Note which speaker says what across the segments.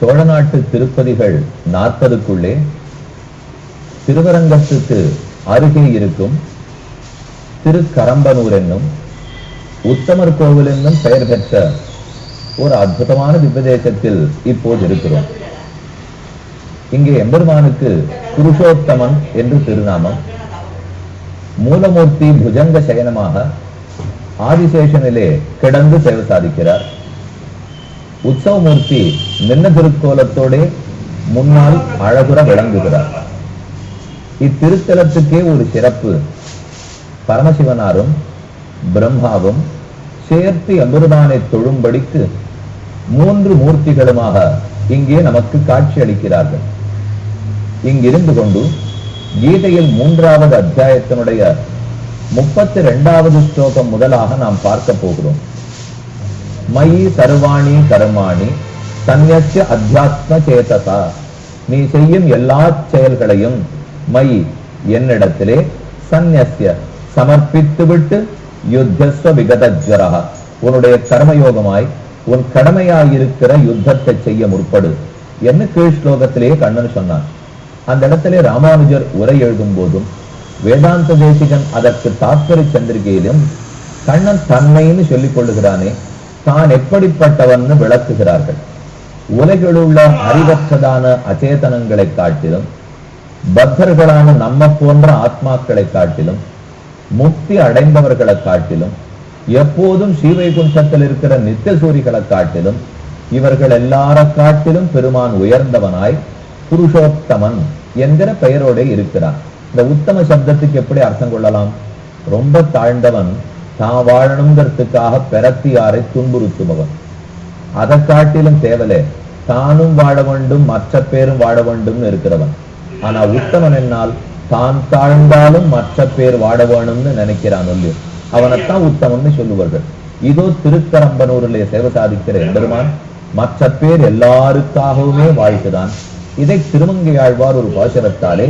Speaker 1: சோழ நாட்டு திருப்பதிகள் நாற்பதுக்குள்ளே திருவரங்கத்துக்கு அருகே இருக்கும் திருக்கரம்பனூர் என்னும் உத்தமர் கோவில் என்னும் பெயர் பெற்ற ஒரு அற்புதமான திவ்யதேசத்தில் இப்போது இருக்கிறோம். இங்கே எம்பெருமானுக்கு புருஷோத்தமன் என்று திருநாமம். மூலமூர்த்தி புஜங்க சயனமாக ஆதிசேஷனிலே கிடந்து சேவை சாதிக்கிறார். உற்சவமூர்த்தி நின்ன திருக்கோலத்தோட முன்னால் அழகுற விளங்குகிறார். இத்திருத்தலத்துக்கே ஒரு சிறப்பு. பரமசிவனாரும் பிரம்மாவும் சேர்த்து அமிர்தானை தொழும்படிக்கு மூன்று மூர்த்திகளுமாக இங்கே நமக்கு காட்சி அளிக்கிறார்கள். இங்கிருந்து கொண்டு கீதையில் மூன்றாவது அத்தியாயத்தினுடைய முப்பத்தி இரண்டாவது ஸ்லோகம் முதலாக நாம் பார்க்க போகிறோம். மயி சர்வாணி கர்மாணி சந்நிய அத்தியாத்ம சேதசா. நீ செய்யும் எல்லா செயல்களையும் மயி என்னிடத்திலே சந்நிய சமர்ப்பித்துவிட்டு யுத்தஸ்வ விகதஜ்வரா. உன்னுடைய கர்மயோகமாய் உன் கடமையாயிருக்கிற யுத்தத்தை செய்ய முற்படு என்ன கீழ் ஸ்லோகத்திலேயே கண்ணன் சொன்னான். அந்த இடத்திலே ராமானுஜர் உரை எழுதும் போதும் வேதாந்த தேசிகன் அதற்கு தாத்பரி சந்திரிகையிலும் கண்ணன் தன்மைன்னு சொல்லிக் கொள்ளுகிறானே தான் எப்படிப்பட்டவன் விளக்குகிறார்கள். உலகிலுள்ள அறிவற்றதான அச்சேதனங்களை காட்டிலும் பக்தர்களான நம்ம போன்ற ஆத்மாக்களை காட்டிலும் முக்தி அடைந்தவர்களை காட்டிலும் எப்போதும் ஸ்ரீவைகுண்டத்தில் இருக்கிற நித்தியசூரிகளை காட்டிலும் இவர்கள் எல்லார காட்டிலும் பெருமான் உயர்ந்தவனாய் புருஷோத்தமன் என்கிற பெயரோட இருக்கிறான். இந்த உத்தம சப்தத்துக்கு எப்படி அர்த்தம் கொள்ளலாம்? ரொம்ப தாழ்ந்தவன் தான் வாழணுங்கிறதுக்காக பெறத்தியாரை துன்புறுத்துபவன்? அதை காட்டிலும் தேவலே தானும் வாழ வேண்டும் மற்ற பேரும் வாழ வேண்டும்னு இருக்கிறவன். ஆனா உத்தமன் என்னால் தான் தாழ்ந்தாலும் மற்ற பேர் வாழ வேணும்னு நினைக்கிறான் ஒல்லி அவனைத்தான் உத்தமன்னு சொல்லுவார்கள். இதோ திருக்கரம்பனூரிலே சேவை சாதிக்கிற எம்பெருமான் மற்ற பேர் எல்லாருக்காகவுமே வாழ்த்துதான். இதை திருமங்கையாழ்வார் ஒரு பாசனத்தாலே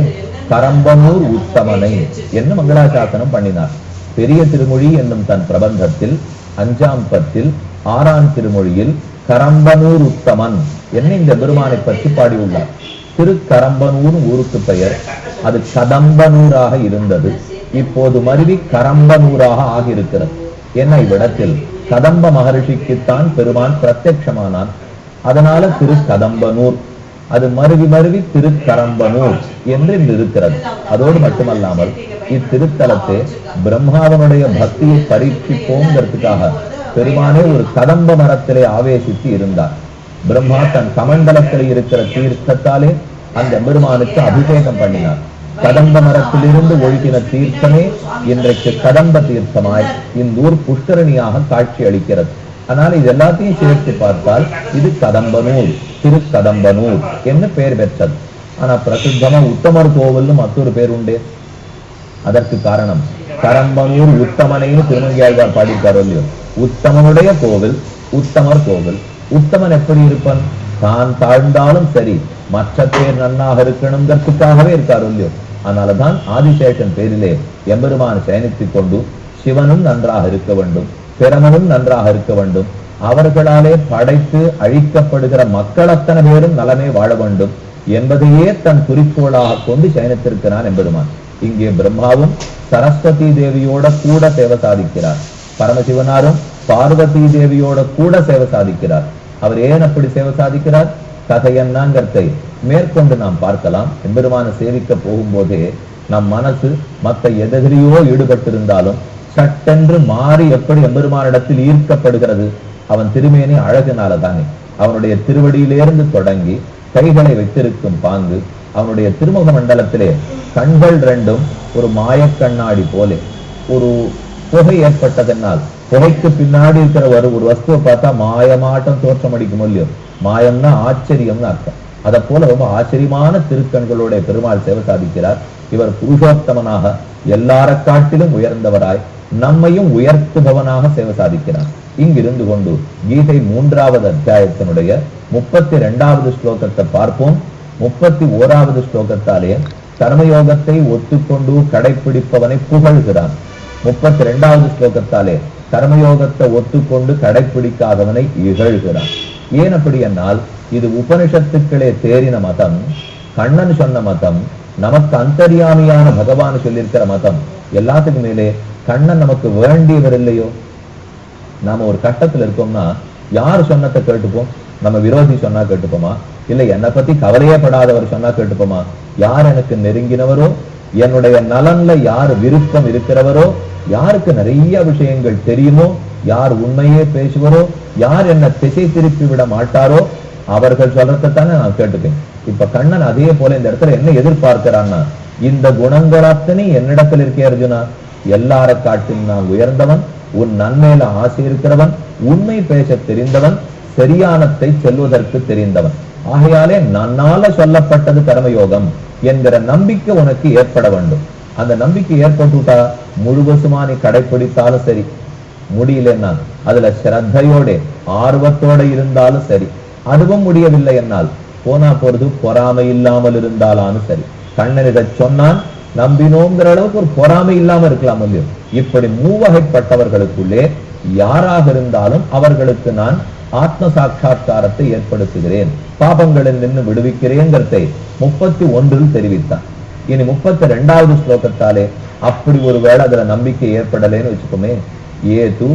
Speaker 1: கரம்பனூர் உத்தமனை என்ன மங்களாசாசனம் பண்ணினார். பெரிய திருமொழி என்னும் தன் பிரபந்தத்தில் அஞ்சாம் பத்தில் ஆறாம் திருமொழியில் கரம்பனூர் உத்தமன் என்ன இந்த பெருமானை பற்றி பாடியுள்ளார். திருக்கரம்பனூர் ஊருக்கு பெயர். அது கதம்பனூராக இருந்தது. இப்போது மருவி கரம்பனூராக ஆகியிருக்கிறது. என்ன இவ்விடத்தில்? கதம்ப மகரிஷிக்குத்தான் பெருமான் பிரத்யட்சமானான். அதனால திரு கதம்பனூர் அது மருவி மருவி திருக்கரம்பனூர் என்று இன்று இருக்கிறது. அதோடு மட்டுமல்லாமல் இத்திருத்தலத்தை பிரம்மாவனுடைய பக்தியை பரீட்சிப்போங்கிறதுக்காக பெருமானே ஒரு கதம்ப மரத்திலே ஆவேசித்து இருந்தார். பிரம்மா தன் கமண்டலத்தில் இருக்கிற தீர்த்தத்தாலே அந்த பெருமானுக்கு அபிஷேகம் பண்ணினார். கதம்ப மரத்திலிருந்து ஒழுகின தீர்த்தமே இன்றைக்கு கதம்ப தீர்த்தமாய் இந்த ஊர் புஷ்கரணியாக காட்சி அளிக்கிறது ஆனால் இது எல்லாத்தையும் சேர்த்து பார்த்தால் இது கதம்பனூர் திருக்கதம்பனூர் என்று பெயர் பெற்றது. ஆனா பிரசித்தமா உத்தமர் கோவில்னு மற்றொரு பேர் உண்டு. அதற்கு காரணம் கரம்பனூர் உத்தமனைன்னு திருமங்கையாழ்வார் பாடியிருக்காரோ இல்லையோ? உத்தமனுடைய கோவில் உத்தமர் கோவில். உத்தமன் எப்படி இருப்பான்? தான் தாழ்ந்தாலும் சரி மற்ற பேர் நன்னாக இருக்கணுங்கிறதுக்காகவே இருக்காரு இல்லையோ? அதனாலதான் ஆதிசேஷன் பேரிலே எம்பெருமான் சயனித்துக் கொண்டு சிவனும் நன்றாக இருக்க வேண்டும். பிரமனும் நன்றாக இருக்க வேண்டும். அவர்களாலே படைத்து அழிக்கப்படுகிற மக்கள் அத்தனை பேரும் நலமே வாழ வேண்டும். என்பதையே தன் குறிக்கோளாக கொண்டு சயனித்திருக்கிறான் என்பதுமான் இங்கே பிரம்மாவும் சரஸ்வதி தேவியோட கூட சேவை சாதிக்கிறார். பரமசிவனாரும் பார்வதி தேவியோட கூட சேவை சாதிக்கிறார். அவர் ஏன் அப்படி சேவை சாதிக்கிறார்? கதை என்னங்கிறதை மேற்கொண்டு நாம் பார்க்கலாம். எம்பெருமான சேவிக்க போகும்போதே நம் மனசு மற்ற எதிரியோ ஈடுபட்டிருந்தாலும் சட்டென்று மாறி எப்படி எம்பெருமானிடத்தில் ஈர்க்கப்படுகிறது? அவன் திருமேனி அழகினால தானே அவனுடைய திருவடியிலிருந்து தொடங்கி கைகளை வைத்திருக்கும் பாங்கு அவனுடைய திருமுக மண்டலத்திலே கண்கள் ரெண்டும் ஒரு மாயக்கண்ணாடி போலே. ஒரு புகை ஏற்பட்டதனால் புகைக்கு பின்னாடி இருக்கிற ஒரு ஒரு வஸ்துவை பார்த்தா மாயமாட்டம் தோற்றம் அடிக்கும் இல்லையோ? மாயம்னா ஆச்சரியம்னு அர்த்தம். அதை போல ரொம்ப ஆச்சரியமான திருக்கண்களுடைய பெருமாள் சேவை சாதிக்கிறார். இவர் புருஷோத்தமனாக எல்லார காட்டிலும் உயர்ந்தவராய் நம்மையும் உயர்த்துபவனாக சேவை சாதிக்கிறான் இங்கிருந்து கொண்டு கீதை மூன்றாவது அத்தியாயத்தினுடைய முப்பத்தி இரண்டாவது ஸ்லோகத்தை பார்ப்போம். முப்பத்தி ஓராவது ஸ்லோகத்தாலே கர்மயோகத்தை ஒத்துக்கொண்டு கடைபிடிப்பவனை புகழ்கிறான். முப்பத்தி இரண்டாவது ஸ்லோகத்தாலே கர்மயோகத்தை ஒத்துக்கொண்டு கடைபிடிக்காதவனை இகழ்கிறான். ஏன் அப்படி என்னால் இது உபனிஷத்துக்களே தேறின மதம் கண்ணன் சொன்ன மதம் நமக்கு அந்தரியாமியான பகவான் சொல்லியிருக்கிற மதம் எல்லாத்துக்கு மேலே கண்ணன் நமக்கு வேண்டியவர் இல்லையோ? நாம ஒரு கட்டத்துல இருக்கோம்னா யார் சொன்னதை கேட்டுப்போம்? நம்ம விரோதி சொன்னா கேட்டுப்போமா? இல்ல என்னை பத்தி கவலையே படாதவர் சொன்னா கேட்டுப்போமா? யார் எனக்கு நெருங்கினவரோ? என்னுடைய நலன்ல யார் விருப்பம் இருக்கிறவரோ? யாருக்கு நிறைய விஷயங்கள் தெரியுமோ? யார் உண்மையே பேசுவரோ? யார் என்ன திசை திருப்பி விட மாட்டாரோ? அவர்கள் சொல்றதைத்தானே நான் கேட்டுப்பேன். இப்ப கண்ணன் அதே போல இந்த இடத்துல என்ன எதிர்பார்க்கிறான்னா இந்த குணங்கள் அத்தனை என்னிடத்தில் இருக்கே அர்ஜுனா. எல்லார காட்டில் நான் உயர்ந்தவன் உன் நன்மையில ஆசை இருக்கிறவன் உண்மை பேச தெரிந்தவன் சரியானத்தை செல்வதற்கு தெரிந்தவன். ஆகையாலே நன்னால சொல்லப்பட்டது கர்மயோகம் என்கிற நம்பிக்கை உனக்கு ஏற்பட வேண்டும். அந்த நம்பிக்கை ஏற்பட்டுட்டா முழுவசுமா நீ கடைபிடித்தாலும் சரி. முடியலன்னா அதுல ஸ்ரத்தையோட ஆர்வத்தோட இருந்தாலும் சரி. அதுவும் முடியவில்லை என்னால். போனா போறது பொறாமை இல்லாமல் இருந்தாலும் சரி. கண்ணன் இதை சொன்னான் நம்பினோங்கிற அளவுக்கு ஒரு பொறாமை இல்லாம இருக்கலாம் இல்லையோ இப்படி மூவகைப்பட்டவர்களுக்குள்ளே யாராக இருந்தாலும் அவர்களுக்கு நான் ஆத்ம சாட்சா்காரத்தை ஏற்படுத்துகிறேன். பாபங்களில் நின்று விடுவிக்கிறேங்கிறதை முப்பத்தி ஒன்றில் தெரிவித்தான் இனி முப்பத்தி ரெண்டாவது ஸ்லோகத்தாலே அப்படி ஒருவேளை அதுல நம்பிக்கை ஏற்படலைன்னு வச்சுக்கோமே. ஏது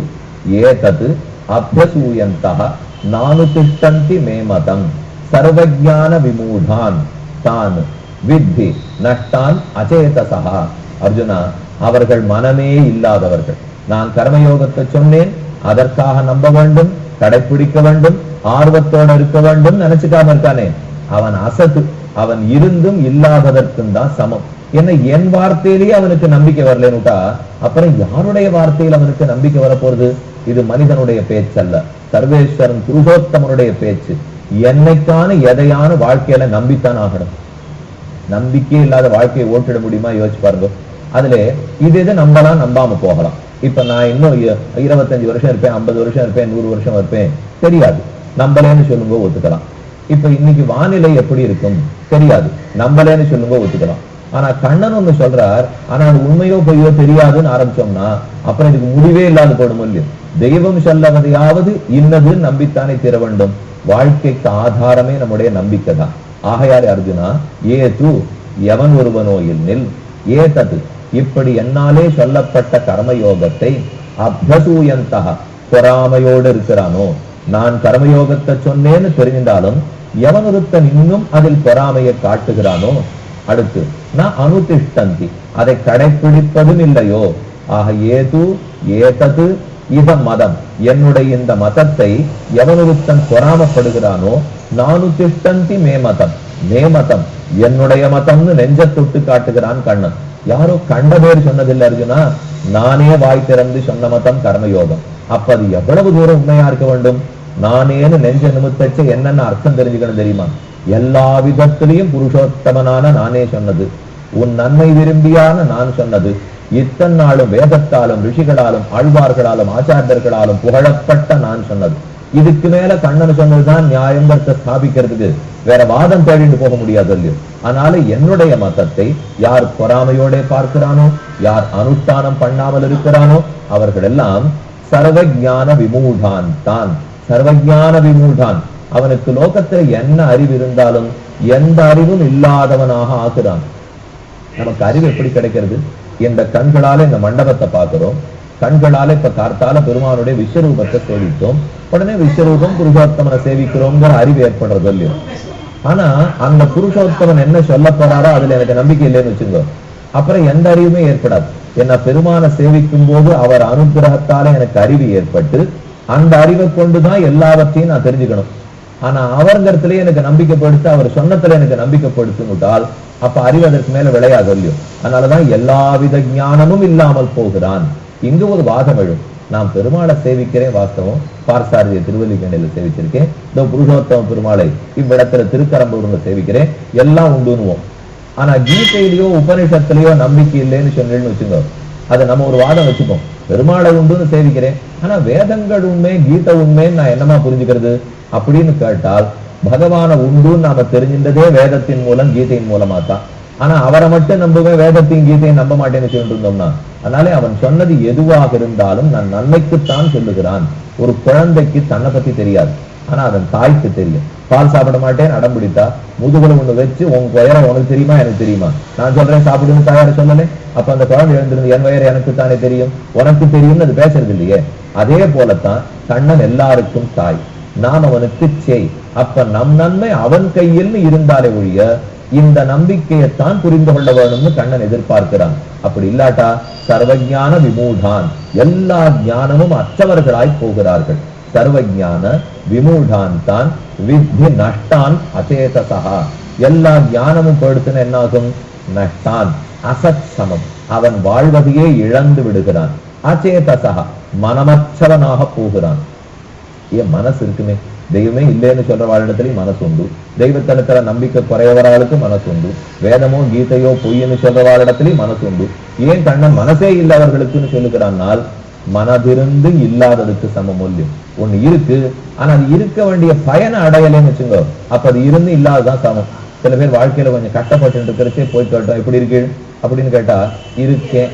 Speaker 1: ஏதது அபியசூயந்தா நானு திஷ்டந்தி மேமதம் சர்வஜான விமூடான் தான். வித்தி நஷ்டான் அச்சேதசா அர்ஜுனா அவர்கள் மனமே இல்லாதவர்கள். நான் கர்மயோகத்தை சொன்னேன் அதற்காக நம்ப வேண்டும் கடைப்பிடிக்க வேண்டும் ஆர்வத்தோட இருக்க வேண்டும் நினைச்சுக்காம இருக்கானே. அவன் அசத்து அவன் இருந்தும் இல்லாததற்கும் தான் சமம். என்ன என் வார்த்தையிலேயே அவனுக்கு நம்பிக்கை வரலன்னுட்டா அப்புறம் யாருடைய வார்த்தையில் அவனுக்கு நம்பிக்கை வரப்போறது இது மனிதனுடைய பேச்சல்ல. சர்வேஸ்வரன் புருஷோத்தமனுடைய பேச்சு. என்னைக்கான எதையான வாழ்க்கையில நம்பித்தான் ஆகணும். நம்பிக்கை இல்லாத வாழ்க்கையை ஓட்டிட முடியுமா? யோசிச்சு பாருங்க. அதுல இது எது நம்பலாம் நம்பாம போகலாம். இப்ப நான் இன்னும் இருபத்தஞ்சு வருஷம் இருப்பேன் ஐம்பது வருஷம் இருப்பேன் நூறு வருஷம் இருப்பேன். தெரியாது. நம்பலேன்னு சொல்லுங்க ஒத்துக்கலாம். இப்ப இன்னைக்கு வானிலை எப்படி இருக்கும்? தெரியாது. நம்பலேன்னு சொல்லுங்க ஒத்துக்கலாம். ஆனா கண்ணன் ஒண்ணு சொல்றார் ஆனா அது உண்மையோ பொய்யோ தெரியாதுன்னு ஆரம்பிச்சோம்னா அப்புறம் இதுக்கு முடிவே இல்லாத போடும் இல்லையோ தெய்வம் சொல்லவதையாவது இன்னது நம்பித்தானே தீர வேண்டும் வாழ்க்கைக்கு ஆதாரமே நம்முடைய நம்பிக்கை தான் ஆகையாலே அர்ஜுனா ஏ தூ எவன் ஒருவனோ நில் ஏதது இப்படி என்னாலே சொல்லப்பட்ட கர்மயோகத்தை அபியசூயந்தா பொறாமையோடு இருக்கிறானோ? நான் கர்மயோகத்தை சொன்னேன்னு தெரிஞ்சிருந்தாலும் எவன் ஒருத்தன் இன்னும் அதில் பொறாமையை காட்டுகிறானோ? அடுத்து நான் அனுதிஷ்டந்தி அதை கடைபிடிப்பதும் இல்லையோ? ஆக ஏது ஏதது இத மதம். என்னுடைய இந்த மதத்தை எவனொருத்தன் பொறாமப்படுகிறானோ நானு திட்டந்தி மே மதம். மே மதம். என்னுடைய மதம்னு நெஞ்ச தொட்டு காட்டுகிறான் கண்ணன். யாரோ கண்ட பேர் சொன்னதில்லை அர்ஜுனா? நானே வாய் திறந்து சொன்ன மதம் கர்மயோகம். அப்ப அது எவ்வளவு தூரம் உண்மையா இருக்க வேண்டும்? நானேன்னு நெஞ்ச நிமித்தச்சு என்னென்ன அர்த்தம் தெரிஞ்சுக்கணும் தெரியுமா? எல்லா விதத்திலையும் புருஷோத்தமனான நானே சொன்னது. உன் நன்மை விரும்பியான நான் சொன்னது. இத்தனை நாளும் வேதத்தாலும் ரிஷிகளாலும் ஆழ்வார்களாலும் ஆச்சாரியர்களாலும் புகழப்பட்ட நான் சொன்னது. இதுக்கு மேல கண்ணன் சொன்னதுதான் நியாயங்கிறத ஸ்தாபிக்கிறதுக்கு. வேற வாதம் தேடிட்டு போக முடியாது இல்லையோ அதனால என்னுடைய மதத்தை யார் பொறாமையோட பார்க்கிறானோ யார் அனுஷ்டானம் பண்ணாமல் இருக்கிறானோ அவர்கள் எல்லாம் சர்வஜான விமூடான் தான். சர்வஜான விமூடான். அவனுக்கு லோகத்துல என்ன அறிவு இருந்தாலும் எந்த அறிவும் இல்லாதவனாக ஆக்குறான். நமக்கு அறிவு எப்படி கிடைக்கிறது? இந்த கண்களால இந்த மண்டபத்தை பார்க்கிறோம். கண்களால இப்ப கார்த்தால பெருமானுடைய விஸ்வரூபத்தை சேவித்தோம் உடனே விஸ்வரூபம் புருஷோத்தமனை சேவிக்கிறோங்கிற அறிவு ஏற்படுறது இல்லையோ ஆனா அந்த புருஷோத்தமன் என்ன சொல்ல போறாரோ அதுல எனக்கு நம்பிக்கை இல்லைன்னு வச்சுங்க அப்புறம் எந்த அறிவுமே ஏற்படாது. என்ன பெருமானை சேவிக்கும் போது அவர் அனுகிரகத்தால எனக்கு அறிவு ஏற்பட்டு அந்த அறிவை கொண்டுதான் எல்லாவற்றையும் நான் தெரிஞ்சுக்கணும். ஆனா அவர்ங்கிறதுலயே எனக்கு நம்பிக்கைப்படுத்து அவர் சொன்னத்துல எனக்கு நம்பிக்கைப்படுத்தினுட்டால் அப்ப அறிவு அதற்கு மேல விளையாது இல்லையோ? அதனாலதான் எல்லாவித ஞானமும் இல்லாமல் போகிறான் இங்கு ஒரு வாதம் எழும். நான் பெருமாளை சேவிக்கிறேன் வாஸ்தவம். பார்சாரதியை திருவல்லிக்கண்டையில சேவிச்சிருக்கேன். இந்த புருஷோத்தம பெருமாளை இவ்விடத்துல திருக்கரம்பூர்ல சேவிக்கிறேன். எல்லாம் உண்டுன்னுவோம். ஆனா கீதையிலயோ உபனிஷத்துலயோ நம்பிக்கை இல்லைன்னு சொன்னேன்னு வச்சுங்க அதை நம்ம ஒரு வாதம் வச்சுப்போம். பெருமாளை உண்டுன்னு சேவிக்கிறேன். ஆனா வேதங்கள் உண்மை கீதை உண்மைன்னு நான் என்னமா புரிஞ்சுக்கிறது? அப்படின்னு கேட்டால் பகவான உண்டுன்னு நாம தெரிஞ்சின்றதே வேதத்தின் மூலம் கீதையின் மூலமா தான் ஆனா அவரை மட்டும் நம்புவேன் வேதத்தையும் கீதையும் நம்ப மாட்டேன்னு சொல்லிட்டு இருந்தோம்னா அதனாலே அவன் சொன்னது எதுவாக இருந்தாலும் நான் நன்மைக்குத்தான் சொல்லுகிறான். ஒரு குழந்தைக்கு தன்னை பத்தி தெரியாது. ஆனா அதன் தாய்க்கு தெரியும். பால் சாப்பிட மாட்டேன் அடம்பிடித்தா முதுகுல ஒண்ணு வச்சு உன் உயரம் உனக்கு தெரியுமா எனக்கு தெரியுமா? நான் சொல்றேன் சாப்பிடுன்னு தாயார சொல்லலே. அப்ப அந்த குழந்தை எழுந்திருந்து என் வயர் எனக்கு தானே தெரியும்? உனக்கு தெரியும்னு அது பேசுறது இல்லையே? அதே போலத்தான் கண்ணன் எல்லாருக்கும் தாய். நாம் அவனுக்கு செய். அப்ப நம் நன்மை அவன் கையில் இருந்தாலே ஒழிய இந்த நம்பிக்கையைத்தான் புரிந்து கொள்ள வேணும்னு கண்ணன் எதிர்பார்க்கிறான். அப்படி இல்லாட்டா சர்வஞான விமூதான் எல்லா ஞானமும் அற்றவர்களாய் போகிறார்கள். சர்வஜான விமூடான் தான் வித்தி நஷ்டான் அச்சேதசா எல்லா ஞானமும் போயிடுத்துன்னு என்னாகும்? நஷ்டான் அசத் சமம். அவன் வாழ்வதையே இழந்து விடுகிறான். அச்சேதசா மனமற்றவனாக போகிறான். ஏன் மனசு இருக்குமே? தெய்வமே இல்லைன்னு சொல்ற வாழ்இடத்துலயும் மனசு உண்டு. தெய்வத்தனத்துல நம்பிக்கை குறையவராளுக்கு மனசு உண்டு. வேதமோ கீதையோ பொய்ன்னு சொல்ற வாழ்இடத்துலயும் மனசு உண்டு. ஏன் கண்ணன் மனசே இல்லவர்களுக்குன்னு சொல்லுகிறான்னால் மனதிருந்து இல்லாததுக்கு சம மூல்யம். ஒண்ணு இருக்கு ஆனா அது இருக்க வேண்டிய பயனை அடையலைன்னு வச்சுங்க அப்ப அது இருந்து இல்லாததான் சமம். சில பேர் வாழ்க்கையில கொஞ்சம் கட்டப்பட்டு இருக்கிறச்சே போய் கேட்டோம் எப்படி இருக்கு? அப்படின்னு கேட்டா இருக்கேன்.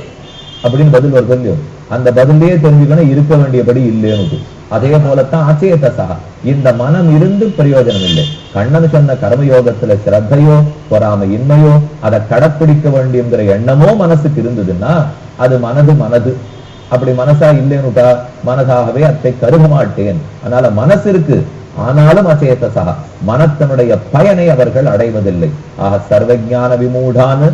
Speaker 1: அப்படின்னு பதில் ஒரு இல்லையோ அந்த பதிலே தெரிஞ்சுக்கணும் இருக்க வேண்டியபடி இல்லைன்னு அதே போலத்தான் அச்சேதசா. இந்த மனம் இருந்து பிரயோஜனம் இல்லை. கண்ணன் சொன்ன கர்மயோகத்துல சிரத்தையோ பொறாமை இன்மையோ அதை கடைப்பிடிக்க வேண்டியங்கிற எண்ணமோ மனசுக்கு இருந்ததுன்னா அது மனது மனது. அப்படி மனசா இல்லைன்னுட்டா மனதாகவே அத்தை கருக மாட்டேன். அதனால மனசு இருக்கு. ஆனாலும் அச்சேதசா மனத்தனுடைய பயனை அவர்கள் அடைவதில்லை. ஆக சர்வஜான விமூடானு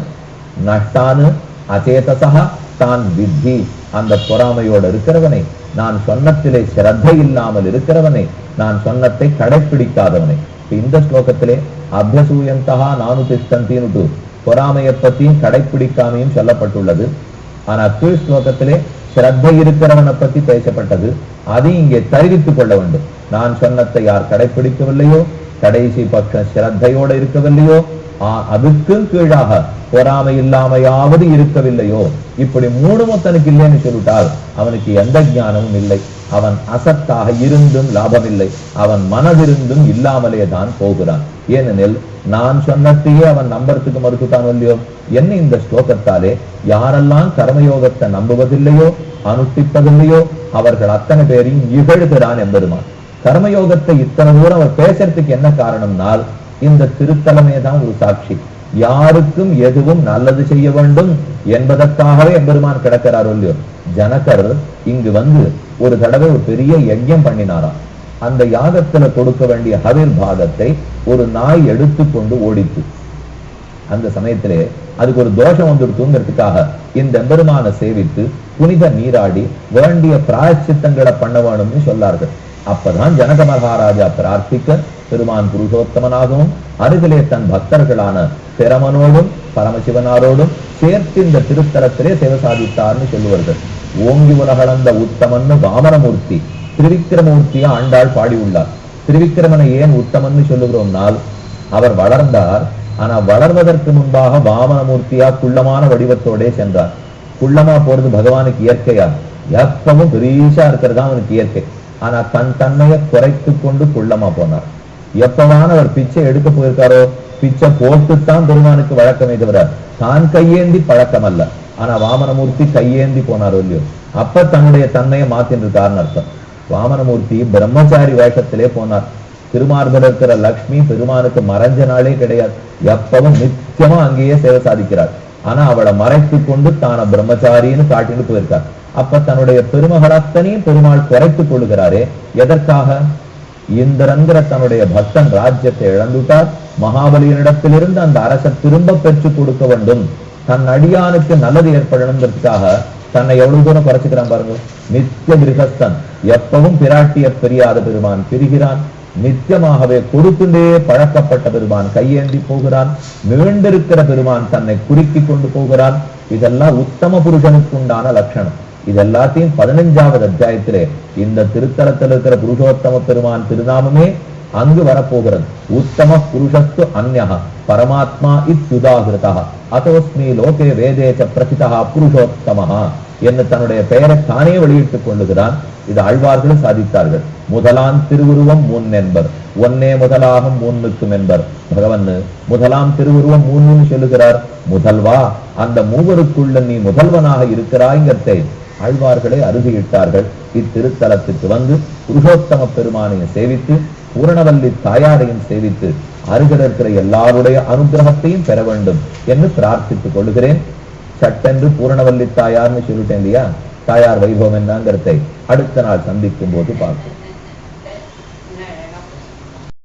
Speaker 1: நஷ்டானு அச்சேதசா தான் வித்தி. அந்த பொறாமையோடு இருக்கிறவனை நான் சொன்னத்திலே சிரத்தை இல்லாமல் இருக்கிறவனை நான் சொன்னத்தை கடைப்பிடிக்காதவனை. இந்த ஸ்லோகத்திலே அபியசூயந்தகா நானு திஷ்டந்தின்னு பொறாமையை பத்தியும் கடைப்பிடிக்காமையும் சொல்லப்பட்டுள்ளது. ஆனா கீழ் ஸ்லோகத்திலே சிரத்தை இருக்கிறவனை பத்தி பேசப்பட்டது. அதை இங்கே தெரிவித்துக் கொள்ள வேண்டும். நான் சொன்னத்தை யார் கடைபிடிக்கவில்லையோ கடைசி பட்சம் சிரத்தையோட இருக்கவில்லையோ? அதுக்கும் கீழாக பொறாமை இல்லாமையாவது இருக்கவில்லையோ? இப்படி மூணுமும் தனக்கு இல்லைன்னு சொல்லிட்டால் அவனுக்கு எந்த ஞானமும் இல்லை. அவன் அசத்தாக இருந்தும் லாபமில்லை. அவன் மனதிருந்தும் இல்லாமலே தான் போகிறான். ஏனெனில் நான் சொன்னத்தையே அவன் நம்புறதுக்கு மறுத்துட்டான் இல்லையோ? என்ன இந்த ஸ்லோகத்தாலே? யாரெல்லாம் கர்மயோகத்தை நம்புவதில்லையோ அனுஷ்டிப்பதில்லையோ அவர்கள் அத்தனை பேரையும் இகழ்கிறான் என்பதுமான் கர்மயோகத்தை இத்தனை தூரம் அவர் பேசுறதுக்கு என்ன காரணம்னால் இந்த திருத்தலமே தான் ஒரு சாட்சி. யாருக்கும் எதுவும் நல்லது செய்ய வேண்டும் என்பதற்காகவே எம்பெருமான் கிடக்கிறாரோ இல்லையோ? ஜனகர் இங்கு வந்து ஒரு தடவை ஒரு பெரிய யஜ்யம் பண்ணினாராம். அந்த யாகத்துல கொடுக்க வேண்டிய ஹவிர் பாகத்தை ஒரு நாய் எடுத்துக்கொண்டு ஓடித்து அந்த சமயத்திலே அதுக்கு ஒரு தோஷம் வந்துடுத்துங்கிறதுக்காக இந்த பெருமான சேவித்து புனித நீராடி வேண்டிய பிராயச்சித்தங்களை பண்ண வேணும்னு சொல்லார்கள். அப்பதான் ஜனக மகாராஜா பிரார்த்திக்க பெருமான் புருஷோத்தமனாகவும் அருகிலே தன் பக்தர்களான பிரமனோடும் பரமசிவனாரோடும் சேர்த்து இந்த திருத்தலத்திலே சேவை சாதித்தார்னு சொல்லுவார்கள். ஓங்கி உலகளந்த உத்தமன்னு வாமனமூர்த்தி திருவிக்கிரமூர்த்தியா ஆண்டாள் பாடியுள்ளார். திருவிக்கிரமனை ஏன் உத்தமன்னு சொல்லுகிறோம்னால் அவர் வளர்ந்தார். ஆனா வளர்வதற்கு முன்பாக வாமனமூர்த்தியா குள்ளமான வடிவத்தோடே சென்றார். குள்ளமா போறது பகவானுக்கு இயற்கையா? எப்பவும் பெரியசா இருக்கிறது தான் அவனுக்கு இயற்கை. ஆனா தன் தன்மையை குறைத்து கொண்டு குள்ளமா போனார். எப்பவான அவர் பிச்சை எடுக்க போயிருக்காரோ பிச்சை போட்டுத்தான் பெருமானுக்கு வழக்கமே தவிர தான் கையேந்தி பழக்கம் அல்ல ஆனா வாமனமூர்த்தி கையேந்தி போனாரோ இல்லையோ? அப்ப தன்னுடைய தன்மையை மாத்தின்னு இருக்காருன்னு அர்த்தம். வாமனமூர்த்தி பிரம்மச்சாரி வேஷத்திலே போனார். திருமார்பில் இருக்கிற லக்ஷ்மி பெருமானுக்கு மறைஞ்ச நாளே கிடையாது. எப்பவும் நித்தியமா அங்கேயே சேவை சாதிக்கிறார். ஆனா அவளை மறைத்து கொண்டு தான பிரம்மச்சாரின்னு காட்டிட்டு போயிருக்கார். அப்ப தன்னுடைய பெருமகள் அத்தனையும் பெருமாள் குறைத்துக் கொள்ளுகிறாரே எதற்காக? இந்திரங்கிற தன்னுடைய பக்தன் ராஜ்யத்தை இழந்துட்டார். மகாபலியனிடத்திலிருந்து அந்த அரசர் திரும்ப பெற்றுக் கொடுக்க வேண்டும். தன் அடியானுக்கு நல்லது ஏற்படணுங்கிறதுக்காக தன்னை எவ்வளவு தூரம் குறைச்சுக்கிறான் பாருங்க. நித்திய கிரகஸ்தன் எப்பவும் பிராட்டிய பெரியாத பெருமான் பிரிகிறான். நித்தியமாகவே கொடுத்துண்டே பழக்கப்பட்ட பெருமான் கையேந்தி போகிறான். மீண்டிருக்கிற பெருமான் தன்னை குறுக்கி கொண்டு போகிறான். இதெல்லாம் உத்தம புருஷனுக்கு உண்டான லட்சணம். இது எல்லாத்தையும் பதினஞ்சாவது அத்தியாயத்திலே இந்த திருத்தலத்தில் இருக்கிற புருஷோத்தம பெருமான் திருநாமமே அங்கு வரப்போகிறது. உத்தம புருஷஸ்து அந்யஹ பரமாத்மா இத்யுதாகிருதா அசோஸ்மி லோகே வேதேச்ச பிரசிதா புருஷோத்தமஹா என்று தன்னுடைய பெயரை தானே வெளியிட்டுக் கொள்ளுகிறான் இது ஆழ்வார்களும் சாதித்தார்கள் முதலாம் திருவுருவம் முன் என்பர் ஒன்னே முதலாகும் நிற்கும் என்பர் பகவன் முதலாம் திருவுருவம் மூணுன்னு சொல்லுகிறார் முதல்வா அந்த மூவருக்குள்ள நீ முதல்வனாக இருக்கிறாய்ங்கிறதை ஆழ்வார்களே அருகிட்டார்கள் இத்திருத்தலத்துக்கு வந்து புருஷோத்தம பெருமானையை சேவித்து பூரணவல்லி தாயாரையும் சேவித்து அருகில் இருக்கிற எல்லாருடைய அனுகிரகத்தையும் பெற வேண்டும் என்று பிரார்த்தித்துக் கொள்கிறேன். சட்டென்று பூரணவல்லி தாயார்னு சொல்லிட்டேன் இல்லையா? தாயார் வைபவம் என்னங்கிறதை அடுத்த நாள் சந்திக்கும் போது பார்ப்போம்.